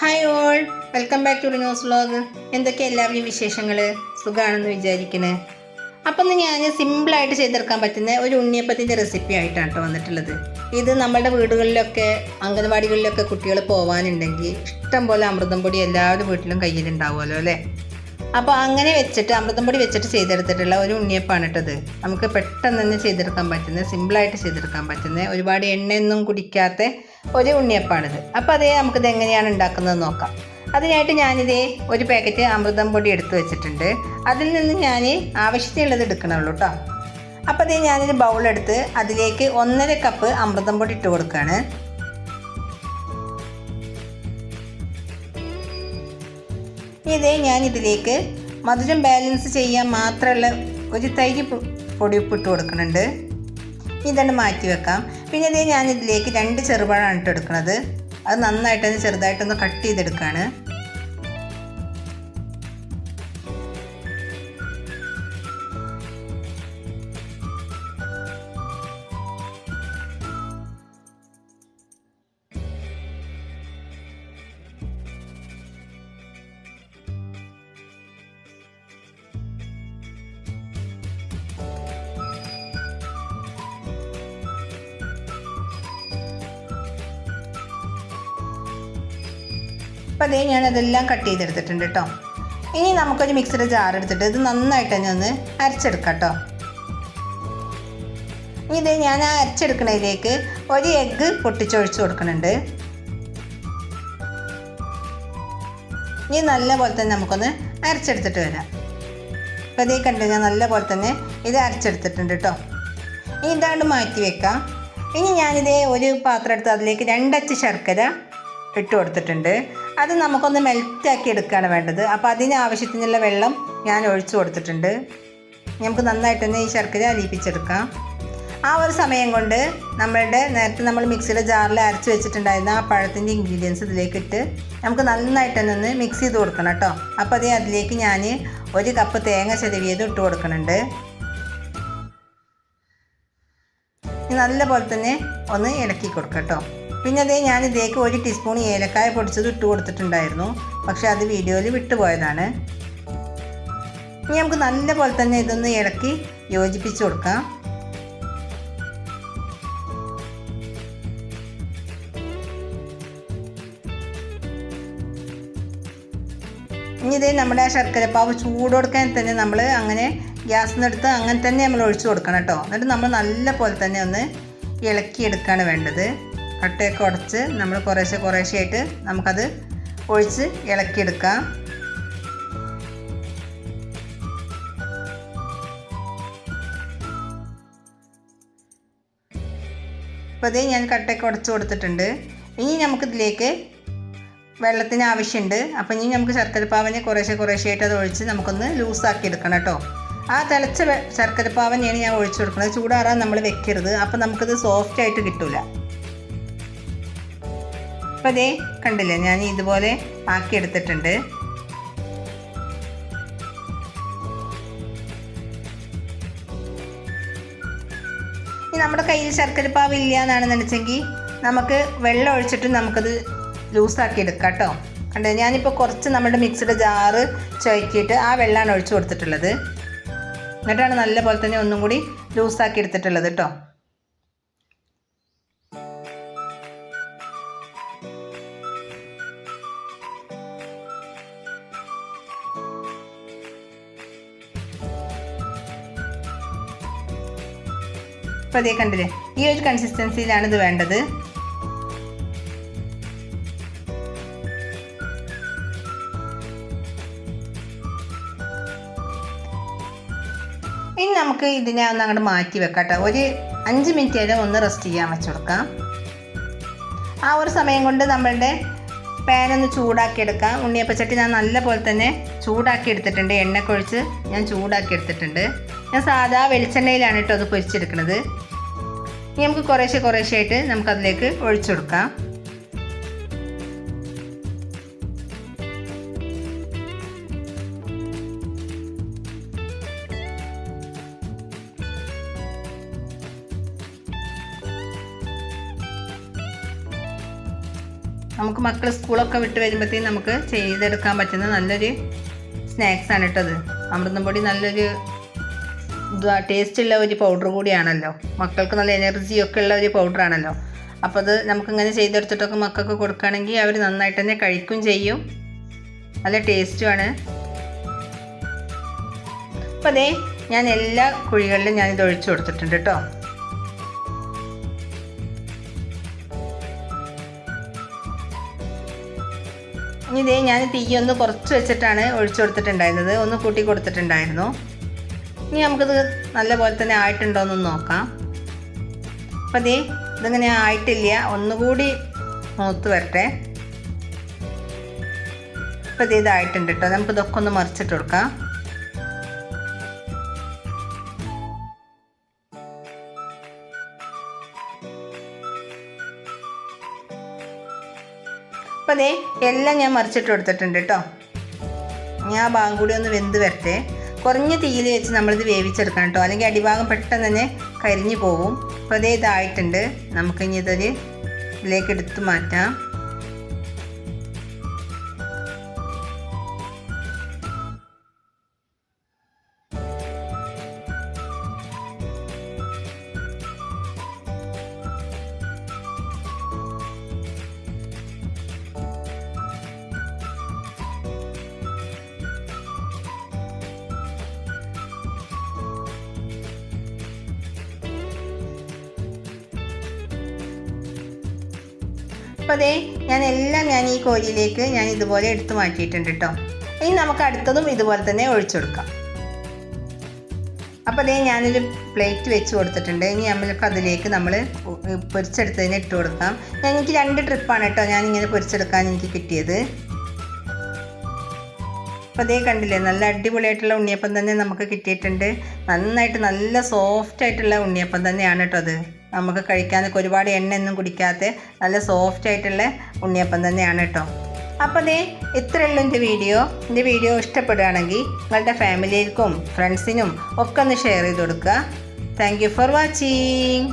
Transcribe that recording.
Hi all welcome back to news vlog എന്തൊക്കെ എല്ലാവരുടെയും വിശേഷങ്ങൾ സുഖമാണെന്ന് വിചാരിക്കണേ. അപ്പം ഒന്ന് ഞാൻ സിമ്പിളായിട്ട് ചെയ്തെടുക്കാൻ പറ്റുന്ന ഒരു ഉണ്ണിയപ്പത്തിന്റെ റെസിപ്പി ആയിട്ടാണ് കേട്ടോ വന്നിട്ടുള്ളത്. ഇത് നമ്മുടെ വീടുകളിലൊക്കെ അംഗനവാടികളിലൊക്കെ കുട്ടികൾ പോകാനുണ്ടെങ്കിൽ ഇഷ്ടം പോലെ അമൃതം പൊടി എല്ലാവരുടെ വീട്ടിലും കയ്യിലുണ്ടാവുമല്ലോ അല്ലേ? അപ്പോൾ അങ്ങനെ വെച്ചിട്ട് അമൃതം പൊടി വെച്ചിട്ട് ചെയ്തെടുത്തിട്ടുള്ള ഒരു ഉണ്ണിയപ്പാണ് ഇട്ടത് നമുക്ക് പെട്ടെന്ന് തന്നെ ചെയ്തെടുക്കാൻ പറ്റുന്നത് സിമ്പിളായിട്ട് ചെയ്തെടുക്കാൻ പറ്റുന്നത് ഒരുപാട് എണ്ണയൊന്നും കുടിക്കാത്ത ഒരു ഉണ്ണിയപ്പാണിത് അപ്പോൾ അതേ നമുക്കിത് എങ്ങനെയാണ് ഉണ്ടാക്കുന്നത് നോക്കാം. അതിനായിട്ട് ഞാനിതേ ഒരു പാക്കറ്റ് അമൃതം പൊടി എടുത്ത് വെച്ചിട്ടുണ്ട്. അതിൽ നിന്ന് ഞാൻ ആവശ്യത്തിനുള്ളത് എടുക്കണുള്ളൂ കേട്ടോ അപ്പോൾ അതേ ഞാനൊരു ബൗളെടുത്ത് അതിലേക്ക് ഒന്നര കപ്പ് അമൃതം പൊടി ഇട്ട് കൊടുക്കുകയാണ്. ഇതേ ഞാൻ ഇതിലേക്ക് മധുരം ബാലൻസ് ചെയ്യാൻ മാത്രമുള്ള ഒരു തൈര് പൊടി ഉപ്പിട്ട് കൊടുക്കുന്നുണ്ട്. ഇതാണ് മാറ്റി വെക്കാം. പിന്നെ ഇതേ ഞാൻ ഇതിലേക്ക് രണ്ട് ചെറുപഴമാണ് ഇട്ട് എടുക്കുന്നത് അത് നന്നായിട്ടൊന്ന് ചെറുതായിട്ടൊന്ന് കട്ട് ചെയ്തെടുക്കുകയാണ് അപ്പോൾ അതേ ഞാൻ അതെല്ലാം കട്ട് ചെയ്തെടുത്തിട്ടുണ്ട് കേട്ടോ ഇനി നമുക്കൊരു മിക്സിയുടെ ജാർ എടുത്തിട്ട് ഇത് നന്നായിട്ട് തന്നെ ഒന്ന് അരച്ചെടുക്കാം കേട്ടോ ഇനി ഇത് ഞാൻ ആ അരച്ചെടുക്കുന്നതിലേക്ക് ഒരു എഗ്ഗ് പൊട്ടിച്ചൊഴിച്ച് കൊടുക്കുന്നുണ്ട്. ഇനി നല്ല പോലെ തന്നെ നമുക്കൊന്ന് അരച്ചെടുത്തിട്ട് വരാം. അപ്പോൾ ഇതേ കണ്ടു ഞാൻ നല്ല പോലെ തന്നെ ഇത് അരച്ചെടുത്തിട്ടുണ്ട് കേട്ടോ ഇനി ഇതാണ്ട് മാറ്റി വെക്കാം. ഇനി ഞാനിതേ ഒരു പാത്രം എടുത്ത് അതിലേക്ക് രണ്ടച്ച് ശർക്കര ഇട്ട് കൊടുത്തിട്ടുണ്ട്. അത് നമുക്കൊന്ന് മെൽറ്റാക്കി എടുക്കുകയാണ് വേണ്ടത്. അപ്പോൾ അതിന് ആവശ്യത്തിനുള്ള വെള്ളം ഞാൻ ഒഴിച്ചു കൊടുത്തിട്ടുണ്ട്. നമുക്ക് നന്നായിട്ട് തന്നെ ഈ ശർക്കര അലിയിപ്പിച്ചെടുക്കാം. ആ ഒരു സമയം കൊണ്ട് നമ്മളുടെ നേരത്തെ നമ്മൾ മിക്സിയുടെ ജാറിൽ അരച്ച് വെച്ചിട്ടുണ്ടായിരുന്ന ആ പഴത്തിന്റെ ഇൻഗ്രീഡിയൻസ് ഇതിലേക്ക് ഇട്ട് നമുക്ക് നന്നായിട്ട് തന്നെ ഒന്ന് മിക്സ് ചെയ്ത് കൊടുക്കണം കേട്ടോ. അപ്പോൾ അതേ അതിലേക്ക് ഞാൻ ഒരു കപ്പ് തേങ്ങ ചെരുവിയത് ഇട്ട് കൊടുക്കുന്നുണ്ട്. നല്ല പോലെ തന്നെ ഒന്ന് ഇളക്കി കൊടുക്കാം കേട്ടോ. പിന്നെ അതേ ഞാൻ ഇതിലേക്ക് ഒരു ടീസ്പൂൺ ഏലക്കായ പൊടിച്ചത് ഇട്ട് കൊടുത്തിട്ടുണ്ടായിരുന്നു. പക്ഷേ അത് വീഡിയോയിൽ വിട്ടുപോയതാണ്. ഇനി നമുക്ക് നല്ല പോലെ തന്നെ ഇതൊന്ന് ഇളക്കി യോജിപ്പിച്ച് കൊടുക്കാം. ഇനി ഇതേ നമ്മുടെ ആ ചൂട് കൊടുക്കാൻ തന്നെ നമ്മൾ അങ്ങനെ ഗ്യാസ് നിന്നെടുത്ത് അങ്ങനെ തന്നെ നമ്മൾ ഒഴിച്ചു കൊടുക്കണം കേട്ടോ. എന്നിട്ട് നമ്മൾ നല്ല പോലെ തന്നെ ഒന്ന് ഇളക്കിയെടുക്കുകയാണ് വേണ്ടത്. കട്ടയൊക്കെ ഉടച്ച് നമ്മൾ കുറേശ്ശെ കുറേശ്ശെ ആയിട്ട് നമുക്കത് ഒഴിച്ച് ഇളക്കിയെടുക്കാം. അപ്പോൾ അതേ ഞാൻ കട്ടയൊക്കെ ഉടച്ച് കൊടുത്തിട്ടുണ്ട്. ഇനി നമുക്കിതിലേക്ക് വെള്ളത്തിന് ആവശ്യമുണ്ട്. അപ്പോൾ ഇനി നമുക്ക് ശർക്കരപ്പാവനെ കുറേശ്ശെ കുറേശ്ശെയായിട്ട് അത് ഒഴിച്ച് നമുക്കൊന്ന് ലൂസാക്കി എടുക്കണം കേട്ടോ. ആ തിളച്ച ശർക്കരപ്പാവനെയാണ് ഞാൻ ഒഴിച്ചു കൊടുക്കുന്നത്. ചൂടാറാൻ നമ്മൾ വെക്കരുത്. അപ്പോൾ നമുക്കത് സോഫ്റ്റ് ആയിട്ട് അപ്പം അതേ കണ്ടില്ലേ ഞാൻ ഇതുപോലെ ആക്കി എടുത്തിട്ടുണ്ട്. നമ്മുടെ കയ്യിൽ ശർക്കരപ്പാവ് ഇല്ല നമുക്ക് വെള്ളം ഒഴിച്ചിട്ട് നമുക്കത് ലൂസാക്കി എടുക്കാം കേട്ടോ. കണ്ടത് ഞാനിപ്പോൾ കുറച്ച് നമ്മുടെ മിക്സിയുടെ ജാറ് ചുവക്കിയിട്ട് ആ വെള്ളമാണ് ഒഴിച്ചു കൊടുത്തിട്ടുള്ളത്. എന്നിട്ടാണ് നല്ല പോലെ തന്നെ ഒന്നും കൂടി ലൂസാക്കി എടുത്തിട്ടുള്ളത് കേട്ടോ. അതേ കണ്ടില്ലേ? ഈ ഒരു കൺസിസ്റ്റൻസിയിലാണ് ഇത് വേണ്ടത്. ഇനി നമുക്ക് ഇതിനെ ഒന്ന് അങ്ങോട്ട് മാറ്റി വെക്കാം കേട്ടോ. ഒരു അഞ്ച് മിനിറ്റ് നേരം ഒന്ന് റെസ്റ്റ് ചെയ്യാൻ വെച്ച് കൊടുക്കാം. ആ ഒരു സമയം കൊണ്ട് നമ്മളുടെ പാൻ ഒന്ന് ചൂടാക്കി എടുക്കാം. ഉണ്ണിയപ്പച്ചട്ടി ഞാൻ നല്ല പോലെ തന്നെ ചൂടാക്കി എടുത്തിട്ടുണ്ട്. എണ്ണ കൊഴിച്ച് ഞാൻ ചൂടാക്കി എടുത്തിട്ടുണ്ട്. ഞാൻ സാധാ വെളിച്ചെണ്ണയിലാണ് കേട്ടോ അത് പൊരിച്ചെടുക്കുന്നത് ഇനി നമുക്ക് കുറേശ്ശെ കുറേശ്ശെ ആയിട്ട് നമുക്കതിലേക്ക് ഒഴിച്ചു കൊടുക്കാം. നമുക്ക് മക്കൾ സ്കൂളൊക്കെ വിട്ട് വരുമ്പോഴത്തേക്കും നമുക്ക് ചെയ്തെടുക്കാൻ പറ്റുന്ന നല്ലൊരു സ്നാക്സ് ആണ് കേട്ടത് അമൃതം പൊടി നല്ലൊരു ടേസ്റ്റ് ഉള്ള ഒരു പൗഡർ കൂടിയാണല്ലോ. മക്കൾക്ക് നല്ല എനർജി ഒക്കെ ഉള്ള ഒരു പൗഡർ ആണല്ലോ. അപ്പോൾ അത് നമുക്ക് നമുക്കിങ്ങനെ ചെയ്തെടുത്തിട്ടൊക്കെ മക്കൾക്ക് കൊടുക്കുകയാണെങ്കിൽ അവർ നന്നായിട്ട് തന്നെ കഴിക്കും ചെയ്യും. നല്ല ടേസ്റ്റുമാണ് അപ്പോൾ അതേ ഞാൻ എല്ലാ കുഴികളിലും ഇത് ഒഴിച്ചു കൊടുത്തിട്ടുണ്ട് കേട്ടോ ഇനി ഇതേ ഞാൻ തീയൊന്ന് കുറച്ച് വെച്ചിട്ടാണ് ഒഴിച്ചു കൊടുത്തിട്ടുണ്ടായിരുന്നത്. ഒന്ന് കൂട്ടി കൊടുത്തിട്ടുണ്ടായിരുന്നു. ഇനി നമുക്കിത് നല്ല പോലെ തന്നെ ആയിട്ടുണ്ടോയെന്ന് നോക്കാം. അപ്പം അതേ ഇതിങ്ങനെ ആയിട്ടില്ല. ഒന്നുകൂടി മൂത്ത് വരട്ടെ. ഇപ്പം ഇത് ഇതായിട്ടുണ്ട് കേട്ടോ നമുക്ക് ഇതൊക്കെ ഒന്ന് മറിച്ചിട്ട് കൊടുക്കാം. അപ്പം അതേ എല്ലാം ഞാൻ മറിച്ചിട്ട് കൊടുത്തിട്ടുണ്ട് കേട്ടോ ഞാൻ ആ ഭാഗം കൂടി ഒന്ന് വെന്ത് വരട്ടെ. കുറഞ്ഞ തീയിൽ വെച്ച് നമ്മളിത് വേവിച്ചെടുക്കണം കേട്ടോ. അല്ലെങ്കിൽ അടിഭാഗം പെട്ടെന്ന് തന്നെ കരിഞ്ഞു പോവും. അപ്പോൾ അതേ ഇതായിട്ടുണ്ട്. നമുക്കിനി ഇതൊരു ഇതിലേക്ക് എടുത്തു മാറ്റാം. അപ്പോൾ അതേ ഞാൻ എല്ലാം ഞാൻ ഈ കോരിയിലേക്ക് ഞാൻ ഇതുപോലെ എടുത്തു മാറ്റിയിട്ടുണ്ട് കേട്ടോ ഇനി നമുക്ക് അടുത്തതും ഇതുപോലെ തന്നെ ഒഴിച്ചു കൊടുക്കാം. അപ്പോൾ അതേ ഞാനൊരു പ്ലേറ്റ് വെച്ച് കൊടുത്തിട്ടുണ്ട്. ഇനി നമ്മൾക്ക് അതിലേക്ക് നമ്മൾ പൊരിച്ചെടുത്തതിന് ഇട്ട് കൊടുക്കാം. ഞാൻ എനിക്ക് രണ്ട് ട്രിപ്പാണ് കേട്ടോ ഞാൻ ഇങ്ങനെ പൊരിച്ചെടുക്കാൻ എനിക്ക് കിട്ടിയത്. അപ്പോൾ അതേ കണ്ടില്ലേ നല്ല അടിപൊളിയായിട്ടുള്ള ഉണ്ണിയപ്പം തന്നെ നമുക്ക് കിട്ടിയിട്ടുണ്ട്. നന്നായിട്ട് നല്ല സോഫ്റ്റ് ആയിട്ടുള്ള ഉണ്ണിയപ്പം തന്നെയാണ് കേട്ടോ അത്. നമുക്ക് കഴിക്കാനൊക്കെ ഒരുപാട് എണ്ണയൊന്നും കുടിക്കാത്ത നല്ല സോഫ്റ്റ് ആയിട്ടുള്ള ഉണ്ണിയപ്പം തന്നെയാണ് കേട്ടോ അപ്പോൾ ദേ ഇത്രയുള്ള എന്റെ വീഡിയോ. എന്റെ വീഡിയോ ഇഷ്ടപ്പെടുകയാണെങ്കിൽ നിങ്ങളുടെ ഫാമിലിക്കും ഫ്രണ്ട്സിനും ഒക്കെ ഒന്ന് ഷെയർ ചെയ്ത് കൊടുക്കുക. Thank for watching